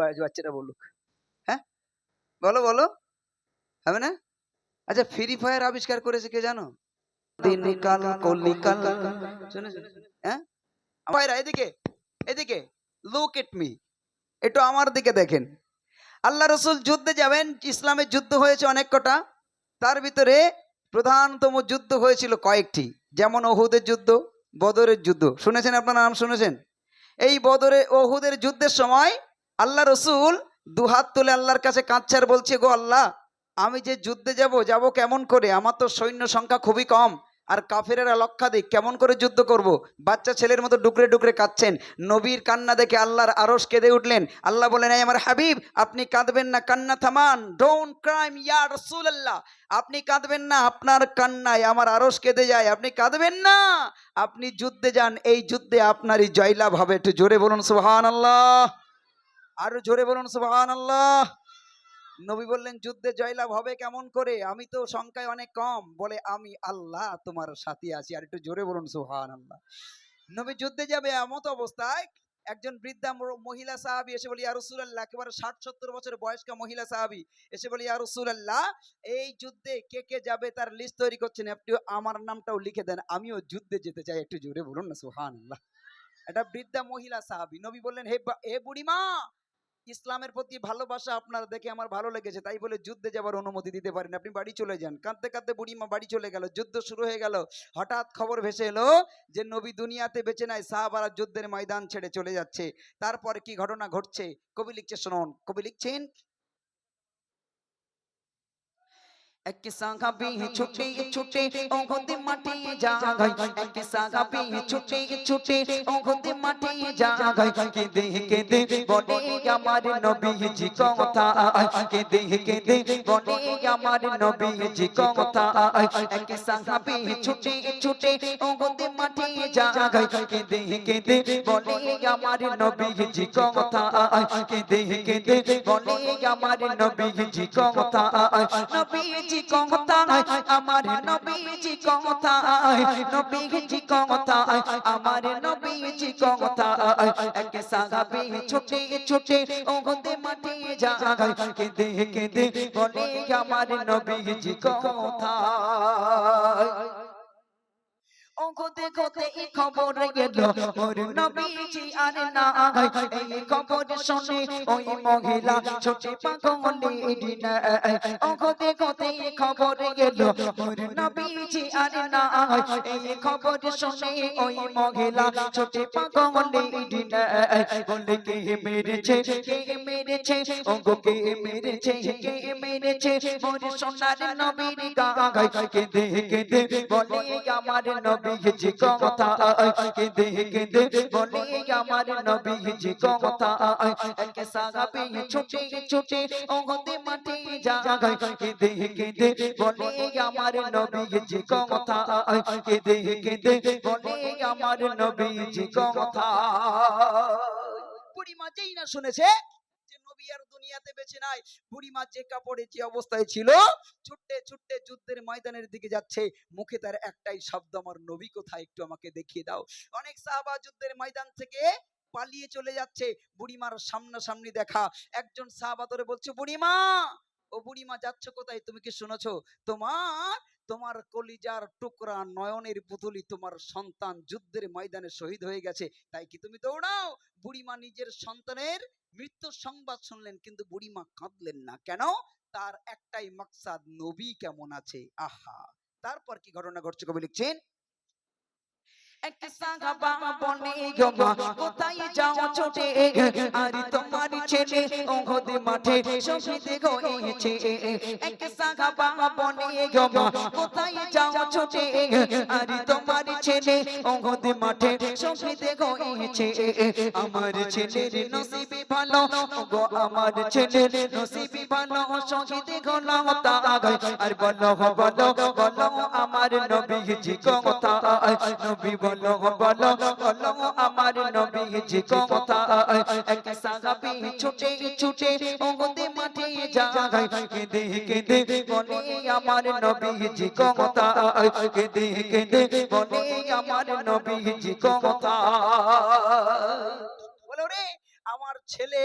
বা- বাচ্চারা বলুক। হ্যাঁ? বলো বলো। হবে না? আচ্ছা ফ্রি ফায়ার আবিষ্কার করেছে কে জানো? হ্যাঁ? ভাইরা, এদিকে এদিকে। লুক এট মি একটু আমার দিকে দেখেন। আল্লাহ রসুল যুদ্ধে যাবেন, ইসলামের যুদ্ধ হয়েছে অনেক কটা। তার ভিতরে প্রধানতম যুদ্ধ হয়েছিল কয়েকটি। যেমন ওহুদের যুদ্ধ, বদরের যুদ্ধ। শুনেছেন আপনার নাম শুনেছেন? এই বদরে, ওহুদের যুদ্ধের সময় আল্লাহ রসুল দুহাত তুলে আল্লাহর কাছে কাঁদছে আর বলছে, গো আল্লাহ, আমি যে যুদ্ধে যাব যাব কেমন করে? আমার তো সৈন্য সংখ্যা খুবই কম। আর কাফেরেরা লক্ষাধিক, কেমন করে যুদ্ধ করব? বাচ্চা ছেলের মতো ডুকরে ডুকরে কাঁদছেন। নবীর কান্না দেখে আল্লাহর আরস কেঁদে উঠলেন। আল্লাহ বলেন, "এই আমার হাবিব, আপনি কাঁদবেন না, কান্না থামান। ডোন্ট ক্রাইম ইয়া রাসূলুল্লাহ আপনি কাঁদবেন না, আপনার কান্নায় আমার আরস কেঁদে যায়। আপনি কাঁদবেন না। আপনি যুদ্ধে যান, এই যুদ্ধে আপনারই জয়লাভ হবে। একটু জোরে বলুন, সুবহানাল্লাহ। আরও জোরে বলুন, সুবহানাল্লাহ। নবী বললেন, যুদ্ধে জয়লাভ হবে কেমন করে? আমি তো সংখ্যায় অনেক কম। বলে, আমি আল্লাহ তোমার সাথে আছি। আর একটু জোরে বলুন সুহান আল্লাহ নবী যুদ্ধে যাবে এমত অবস্থায়, একজন বৃদ্ধা মহিলা সাহাবি এসে বলি ইয়ারসুল্লাহ একেবারে ষাট সত্তর বছর বয়স্ক মহিলা সাহাবি। এসে বলি ইয়ারসুল্লাহ এই যুদ্ধে কে কে যাবে তার লিস্ট তৈরি করছেন? একটু আমার নামটাও লিখে দেন, আমিও যুদ্ধে যেতে চাই। একটু জোরে বলুন না সুহান আল্লাহ এটা বৃদ্ধা মহিলা সাহাবি। নবী বললেন, হে হে বুড়িমা ইসলামের প্রতি ভালোবাসা আপনার দেখে আমার ভালো লেগেছে, তাই বলে যুদ্ধে যাবার অনুমতি দিতে পারেন। আপনি বাড়ি চলে যান। কাঁদতে কাঁদতে বুড়িমা বাড়ি চলে গেল, যুদ্ধ শুরু হয়ে গেল। হঠাৎ খবর ভেসে এলো যে নবী দুনিয়াতে বেঁচে নাই, সাহাবারা যুদ্ধের ময়দান ছেড়ে চলে যাচ্ছে। তারপর কি ঘটনা ঘটছে? কবি লিখছে, শুনুন, কবি লিখছেন এক সাগাবি ছুটে ছুটে ওগতে মাঠে জাগাই এক সাগাবি ছুটে ছুটে ওগতে মাঠে জাগাই কে দে কে দে বলে আমার নবীজি কথা কে দে কে দে বলে আমার নবীজি কথা এক সাগাবি ছুটে ছুটে ওগতে মাঠে জাগাই কে দে কে দে বলে আমার নবীজি কথা কে দে কে দে বলে আমার নবীজি কথা নবীজি কথা আমার নবীজি কথা নবীজি কথা আমার নবীজি কথা এক সাহাবী ছুটে ছুটে ওগতে মাঠে জাগায় কেঁদে কেঁদে বলে, আমার নবীজি কথা ওগতে গতে এই খবর গেল ওর নবীজি আর না এই খবর শুনে ওই মহিলা ছোটে পাগলি ডিনা ওগতে গতে এই খবর গেল ওর নবীজি আর না এই খবর শুনে ওই মহিলা ছোটে পাগলি ডিনা বলে কে মেরেছে কে মেরেছে ওগো কে মেরেছে কে মেরেছে মোর সোনার নবীর গাগাই কে দে কে দে বলে আমার নবীজি কথা কে দে কে দে বলে আমার নবীজি কথা এক সাহাবী ছুটে ছুটে ওগতে মাঠে জাগাই কে দে কে দে বলে আমার নবীজি কথা কে দে কে দে বলে আমার নবীজি কথা বুড়িমা যেই না শুনেছে নবী আর দুনিয়াতে বেঁচে নাই। বুড়িমা যে কাপড়ে যে অবস্থায় ছিল, ছুটতে ছুটতে যুদ্ধের ময়দানের দিকে যাচ্ছে। মুখে তার একটাই শব্দ, আমার নবী কোথায়? একটু আমাকে দেখিয়ে দাও। অনেক সাহাবা যুদ্ধের ময়দান থেকে পালিয়ে চলে যাচ্ছে। বুড়িমার সামনাসামনি দেখা। একজন সাহাবা ধরে বলছে বুড়িমা ও বুড়িমা যাচ্ছ কোথায়? তুমি কি শুনেছো? তোমার তোমার কলিজার টুকরা নয়নের পুতুলি তোমার সন্তান যুদ্ধের ময়দানে শহীদ হয়ে গেছে। তাই কি তুমি দৌড়াও? বুড়িমা নিজের সন্তানের মৃত্যুর সংবাদ শুনলেন, কিন্তু বুড়িমা কাঁদলেন না। কেন? তার একটাই মকসাদ, নবী কেমন আছে? আহা! তারপর কি ঘটনা ঘটছে কবি লিখছেন? এক সাহাবা বনে গমা কোথায় যাও ছোটে? আর তোমার ছেলে ওহদে মাঠে শহীদ হয়েছে। এক সাহাবা বনে গমা কোথায় যাও ছোটে? আর তোমার ছেলে ওহদে মাঠে শহীদ হয়েছে। আমার ছেলের নসিবে ভালো। গো আমার ছেলের নসিবে ভালো। শহীদ হলো তাগাই আর বলো বলো বলো আমার নবীজি কথা নবী আমার নবীজি কথা সাহাবী ছুটে ছুটে মাঠে জাগাই কেঁদে কেঁদে বলে, আমার নবীজি কথা কেঁদে কেঁদে বলে, আমার নবীজি কথা বলো রে, আমার ছেলে,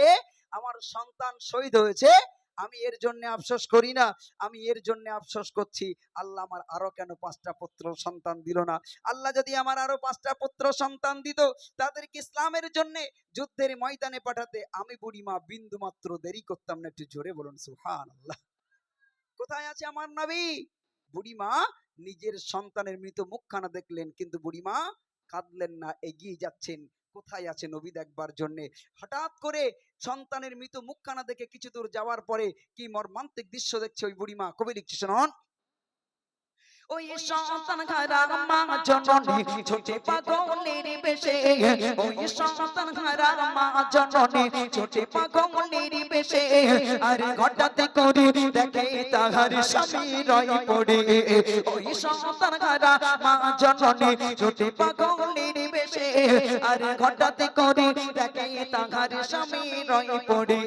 আমার সন্তান শহীদ হয়েছে। আমি এর জন্য আফসোস করি না, আমি এর জন্য আফসোস করছি। আল্লাহ আমার আরও কেন পাঁচটা পুত্র সন্তান দিল না? আল্লাহ যদি আমার আরও পাঁচটা পুত্র সন্তান দিত, তাদেরকে ইসলামের জন্য যুদ্ধের ময়দানে পাঠাতে আমি বুড়িমা বিন্দু মাত্র দেরি করতাম না। একটু জোরে বলুন সুহান আল্লাহ কোথায় আছে আমার নবী? বুড়িমা নিজের সন্তানের মৃত মুখখানা দেখলেন, কিন্তু বুড়িমা কাঁদলেন না, এগিয়ে যাচ্ছেন। কোথায় আছে নবী দেখবার জন্যে? হঠাৎ করে সন্তানের মৃত মুখখানা দেখে কিছু দূর যাওয়ার পরে কি মর্মান্তিক দৃশ্য দেখছে ওই বুড়িমা? কবি লিখছে, শুনুন। ওই সন্তান হারা মা জননী ছোটে পাগলের বেশে। ওই সন্তান হারা মা জননী ছোটে পাগলের বেশে। আর হঠাৎ করে দেখে তাহার স্বামী রয় পড়ে। ওই সন্তান হারা মা জননী ছোটে পাগলের বেশে। আর হঠাৎ করে দেখে তাহার স্বামী রয় পড়ে।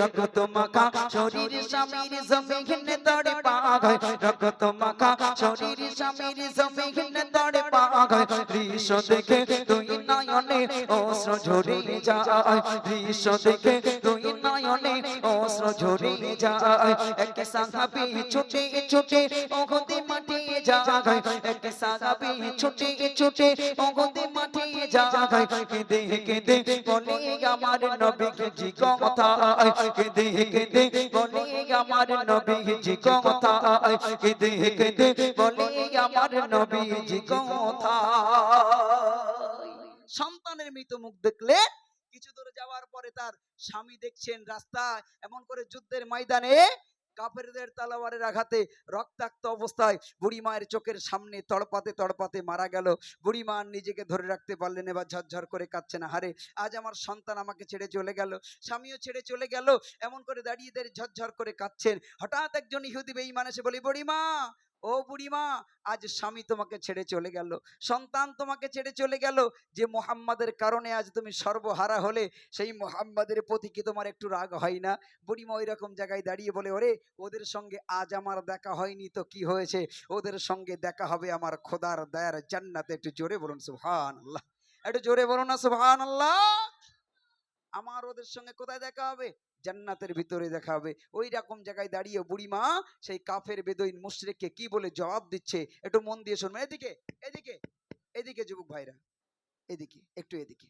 রক্ত মাখা শরীর স্বামীর জমিন তড়ে পাগায় রক্ত মাখা শরীর স্বামীর জমিন তড়ে পাগায়। দৃশ্য দেখে দুই নয়নে অস্ত্র ঝরে যায়। দৃশ্য দেখে দুই নয়নে অস্ত্র ঝরে যায়। এক সাহাবি ছুটে ছুটে ওগতে মাটি যায়। এক সাহাবি ছুটে ছুটে ওগতে মাঠে সন্তানের মৃত মুখ দেখলে কিছু দূর যাওয়ার পরে তার স্বামী দেখছেন রাস্তায়, এমন করে যুদ্ধের ময়দানে কাফেরদের তালাবারের আঘাতে রক্তাক্ত অবস্থায় বুড়ি মায়ের চোখের সামনে তড়পাতে তড়পাতে মারা গেল। বুড়ি মা নিজেকে ধরে রাখতে পারলেন, এবার ঝরঝর করে কাঁদছে না। হারে, আজ আমার সন্তান আমাকে ছেড়ে চলে গেল। স্বামীও ছেড়ে চলে গেল। এমন করে দাঁড়িয়ে দাঁড়িয়ে ঝরঝর করে কাঁদছেন। হঠাৎ একজন ইহুদি বেঈমান এসে বলি বুড়িমা ও বুড়িমা, আজ স্বামী তোমাকে ছেড়ে চলে গেল। সন্তান তোমাকে ছেড়ে চলে গেল। যে মোহাম্মদের কারণে আজ তুমি সর্বহারা হলে, সেই মোহাম্মদের প্রতি কি তোমার একটু রাগ হয় না? বুড়িমা ওই রকম জায়গায় দাঁড়িয়ে বলে, ওরে, ওদের সঙ্গে আজ আমার দেখা হয়নি তো কি হয়েছে? ওদের সঙ্গে দেখা হবে আমার খোদার দয়ার জান্নাতে। একটু জোরে বলুন সুবহান আল্লাহ একটু জোরে বলুন না সুবহান আল্লাহ আমার ওদের সঙ্গে কোথায় দেখা হবে? জান্নাতের ভিতরে দেখা হবে। ওই রকম জায়গায় দাঁড়িয়ে বুড়িমা সেই কাফের বেদইন মুশরিককে কি বলে জবাব দিচ্ছে? একটু মন দিয়ে শুনবেন। এদিকে এদিকে এদিকে যুবক ভাইরা, এদিকে, একটু এদিকে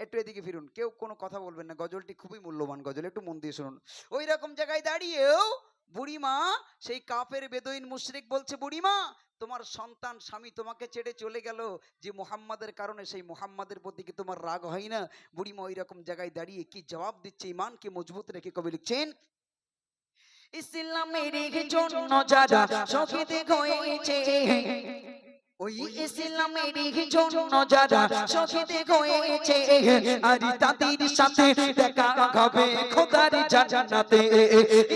একটু এদিকে ফিরুন। কেউ কোনো কথা বলবেন না। গজলটি খুবই মূল্যবান গজল। একটু মন দিয়ে শুনুন। ওই রকম জায়গায় দাঁড়িয়েও বুড়িমা সেই কাফের বেদইন মুশরিক বলছে বুড়িমা তোমার সন্তান স্বামী তোমাকে ছেড়ে চলে গেল যে মোহাম্মদের কারণে সেই মোহাম্মদের প্রতি কি তোমার রাগ হয় না? বুড়িমা ওই রকম জায়গায় দাঁড়িয়ে কি জবাব দিচ্ছে? ইমানকে মজবুত রেখে কবি লিখছেন ইসলামের জন্য যারা শহীদ হয়েছে ওই ইসলামের জন্য যারা শহীদ হয়েছে আর তাদের সাথে দেখা হবে খোদার জান্নাতে।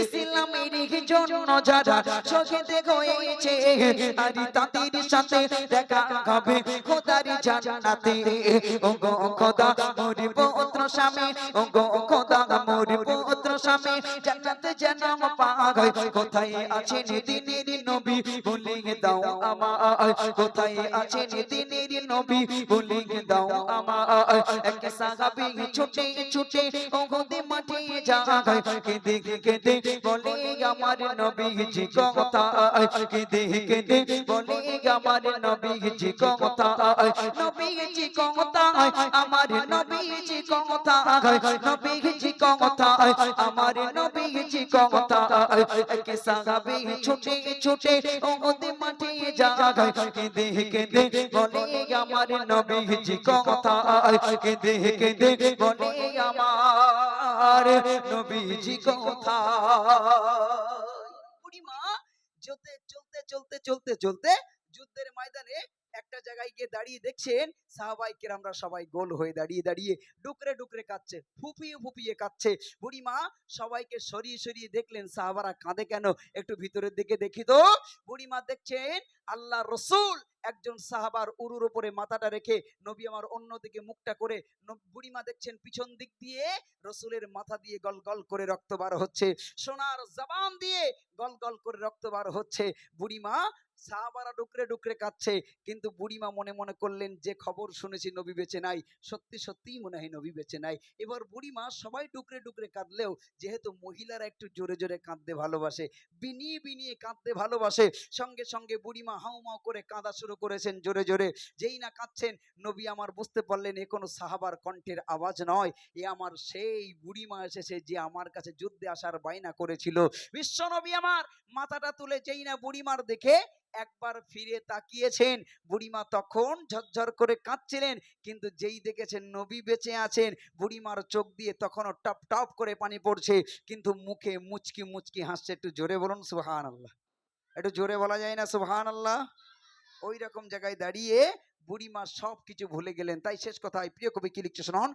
ইসলামের জন্য যারা শহীদ হয়েছে আর তাদের সাথে দেখা হবে খোদার জান্নাতে। ও গো খোদা মোর পুত্র স্বামী। ও গো খোদা মোর পুত্র স্বামী, জান্নাতে যেন পাগায় কোথায় আছেন দিনের নবী? বলে দাও আমার কোথায় আছেন দিনের নবী? বলে দাও আমার এক সাহাবী ছুটে ছুটে ওগদে মাঠে যায়। কেঁদে কেঁদে বলে, আমার নবীজি কথা কেঁদে কেঁদে বলে, আমার নবীজি কথা নবীজি কথা আমার নবীজি কথা নবীজি কথা আমার নবীজি কথা এক সাহাবী ছুটে ছুটে ওগদে মাঠে যায়। কেঁদে কেঁদে বলে, আমার নবীজি কথা কেঁদে কেঁদে বলে, আমার নবীজি কথা চলতে চলতে চলতে চলতে চলতে যুদ্ধের ময়দানে একটা জায়গায় গিয়ে দাঁড়িয়ে দেখছেন সাহাবাই কেরামরা সবাই গোল হয়ে দাঁড়িয়ে দাঁড়িয়ে ডুকরে ডুকরে কাঁদছে, ফুপিয়ে ফুপিয়ে কাচ্ছে বুড়িমা, সবাইকে সরিয়ে সরিয়ে দেখলেন, সাহাবারা কাঁদে কেন? একটু ভিতরের দিকে দেখি তো। বুড়িমা দেখছেন, আল্লাহ রসুল একজন সাহাবার উরুর উপরে মাথাটা রেখে নবী আমার অন্যদিকে মুখটা করে বুড়িমা দেখছেন পিছন দিক দিয়ে রসুলের মাথা দিয়ে গল গল করে রক্ত বার হচ্ছে। সোনার জবান দিয়ে গল গল করে রক্ত বার হচ্ছে। বুড়িমা সাহাবারা ডুকরে ডুকরে কাচ্ছে কিন্তু বুড়িমা মনে মনে করলেন, যে খবর শুনেছি নবী বেঁচে নাই, সত্যি সত্যিই মনে হয় নবী বেঁচে নাই। এবার বুড়িমা সবাই ডুকরে ডুকরে কাঁদলেও, যেহেতু মহিলারা একটু জোরে জোরে কাঁদতে ভালোবাসে, বিনিয়ে বিনিয়ে কাঁদতে ভালোবাসে, সঙ্গে সঙ্গে বুড়িমা হাউমাউ করে কাঁদা শুরু করেছেন জোরে জোরে। যেই না কাঁদছেন, নবী আমার বুঝতে পারলেন এ কোনো সাহাবার কণ্ঠের আওয়াজ নয়, এ আমার সেই বুড়িমা এসেছে যে আমার কাছে যুদ্ধে আসার বায়না করেছিল। বিশ্বনবী আমার, মাথাটা তুলে যেই না বুড়িমার দেখে একবার ফিরে তাকিয়েছেন। বুড়িমা তখন ঝরঝর করে কাঁদছিলেন, কিন্তু যেই দেখেছেন নবী বেঁচে আছেন, বুড়িমার চোখ দিয়ে তখনও টপ টপ করে পানি পড়ছে, কিন্তু মুখে মুচকি মুচকি হাসছে। একটু জোরে বলুন সুহান আল্লাহ একটু জোরে বলা যায় না সুহান আল্লাহ ওই রকম জায়গায় দাঁড়িয়ে বুড়িমা সব কিছু ভুলে গেলেন। তাই শেষ কথায় প্রিয় কবি কি লিখছে শোনান?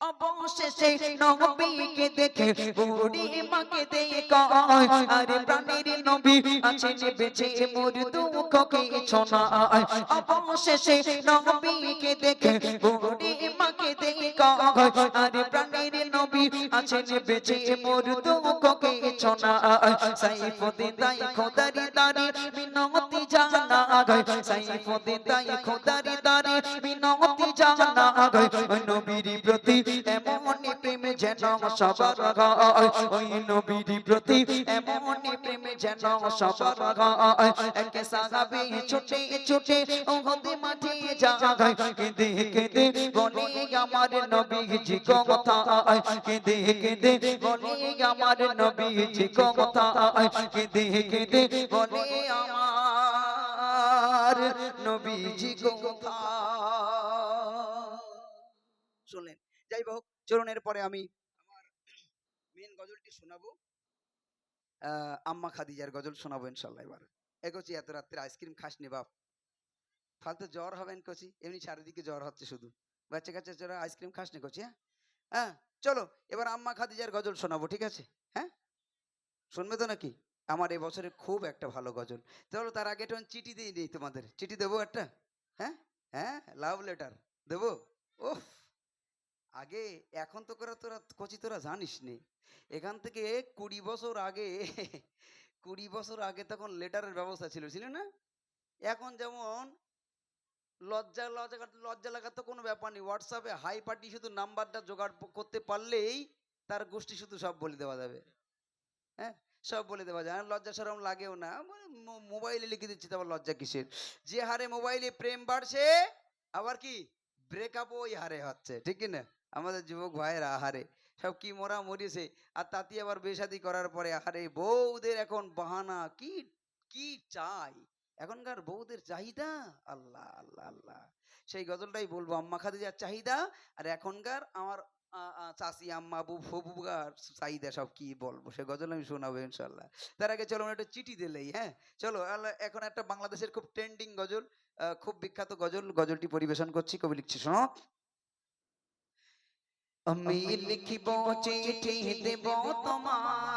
অবশেষে নবীকে দেখে বুড়ি মাকে দেখো আরে প্রাণের নবী আছেন বেঁচে মোর দুঃখ কিছু না অবশেষে নবীকে দেখে বুড়ি মাকে দেখো আরে প্রাণের নবী আছেন বেঁচে মোর দুঃখ কিছু না সাইফুদ্দিন তাই খোদারি দারি মিনতি জানা গায় সাইফুদ্দিন তাই খোদারি দারি মিনতি জানা গায় নবীর প্রতি এমনই প্রেম যেন সবার গায় ওই নবীর প্রতি এমনই প্রেম যেন সবার গায় একে সাহাবি ছুটে ছুটে ওহদে মাঠে যায়। কেঁদে কেঁদে বলে, আমার নবীজি কথা কেঁদে কেঁদে বলে আমার কেঁদে কেঁদে বলে আমার শুনলেন যাই হোক আমি আমার মেন গজলটি শোনাবো। আম্মা খাদিজার গজল শোনাবো ইনশাল্লাহ এবার। এত রাত্রে আইসক্রিম খাস নি বাপ। ফালতু জ্বর হবেন কচি, এমনি চারিদিকে জ্বর হচ্ছে শুধু। বাচ্চা কাচ্চা চোরা আইসক্রিম খাস নি কচি হ্যাঁ? হ্যাঁ চলো এবার আম্মা খাদিজার গজল শোনাবো, ঠিক আছে? হ্যাঁ? শুনবে তো নাকি? আমার এবছরে খুব একটা ভালো গজল। চলো তার আগে একটু চিঠি দিয়ে দিই তোমাদের। চিঠি দেবো একটা? হ্যাঁ? হ্যাঁ? লাভ লেটার দেবো? ওহ আগে এখন তো করে তোরা, কচি তোরা জানিস নি। এখান থেকে কুড়ি বছর আগে, কুড়ি বছর আগে তখন লেটারের ব্যবস্থা ছিল ছিল না? এখন যেমন লজ্জা লজ্জা লজ্জা লাগার তো কোনো ব্যাপার নেই। হোয়াটসঅ্যাপে হাই পার্টি শুধু নাম্বারটা জোগাড় করতে পারলেই তার গোষ্ঠী শুধু সব বলে দেওয়া যাবে। হ্যাঁ? সব বলে দেওয়া যায় লজ্জা সরম লাগেও না। মানে মোবাইলে লিখে দিচ্ছি তারপর লজ্জা কিসের? যে হারে মোবাইলে প্রেম বাড়ছে, আবার কি? ব্রেকআপও ওই হারে হচ্ছে। ঠিক কি না? আমাদের যুবক ভাইয়েরা, আহারে! সব কি মরা মরিছে। আর তাতে আবার বেশাদি করার পরে, আহারে! বউদের এখন বাহানা, কি কি চাই? এখনকার বউদের চাহিদা? আল্লাহ আল্লাহ আল্লাহ। সেই গজলটাই বলব আম্মা খাদিজার চাহিদা আর এখনকার আমার আ, আম্মা ফুবুগার চাহিদা সব কি বলব? সে গজল আমি শোনাবো ইনশাল্লাহ তার আগে চলো একটা চিঠি দিলেই হ্যাঁ? চলো এখন একটা বাংলাদেশের খুব ট্রেন্ডিং গজল খুব বিখ্যাত গজল গজলটি পরিবেশন করছি কবি লিখছি শোনো। আমি লিখিব চিঠি দেব তোমার।